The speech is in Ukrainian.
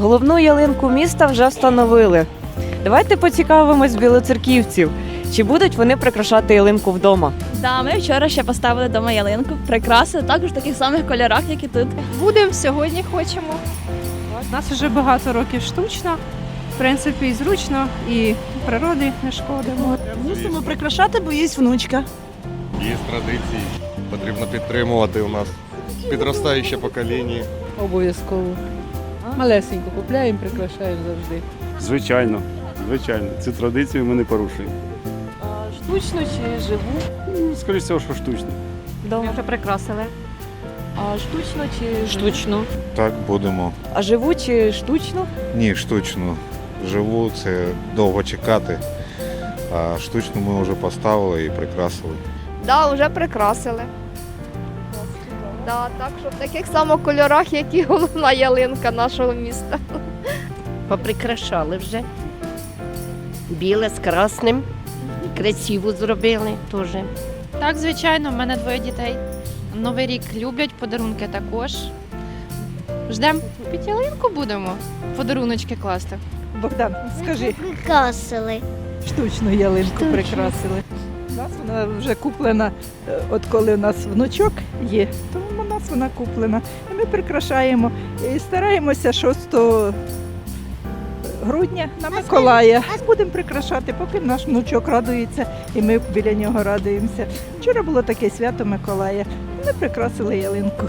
Головну ялинку міста вже встановили. Давайте поцікавимось білоцерківців, чи будуть вони прикрашати ялинку вдома. Да, ми вчора ще поставили дома ялинку, прикрасили також в таких самих кольорах, як і тут. Будемо сьогодні хочемо. У нас вже багато років штучно. В принципі, і зручно, і природи не шкодимо. Мусимо прикрашати, бо є внучка. Є традиції, потрібно підтримувати у нас підростаюче покоління. Обов'язково. Малесенько купляємо, прикрашаємо завжди. Звичайно, звичайно. Цю традицію ми не порушуємо. Штучно чи живу? Ну, Скоріше всього, що штучно. Вдома. вже прикрасили. А штучно чи Штучно. Так, будемо. А живу чи штучно? Ні, штучно. Живу, це довго чекати. А штучну ми вже поставили і прикрасили. Да, вже прикрасили. Да, так що в таких самих кольорах, як і головна ялинка нашого міста. Поприкрашали вже. Біле з красним. Красиво зробили теж. Так, звичайно, в мене двоє дітей. Новий рік люблять, подарунки також. Ждемо під ялинку будемо. Подаруночки класти. Богдан, скажи, Прикрасили. штучну ялинку Штучну. прикрасили. Нас вона вже куплена, е, от коли у нас внучок є, то у нас вона куплена. І ми прикрашаємо і стараємося 6 грудня на Миколая. Будемо прикрашати, поки наш внучок радується, і ми біля нього радуємося. Вчора було таке свято Миколая. Ми прикрасили ялинку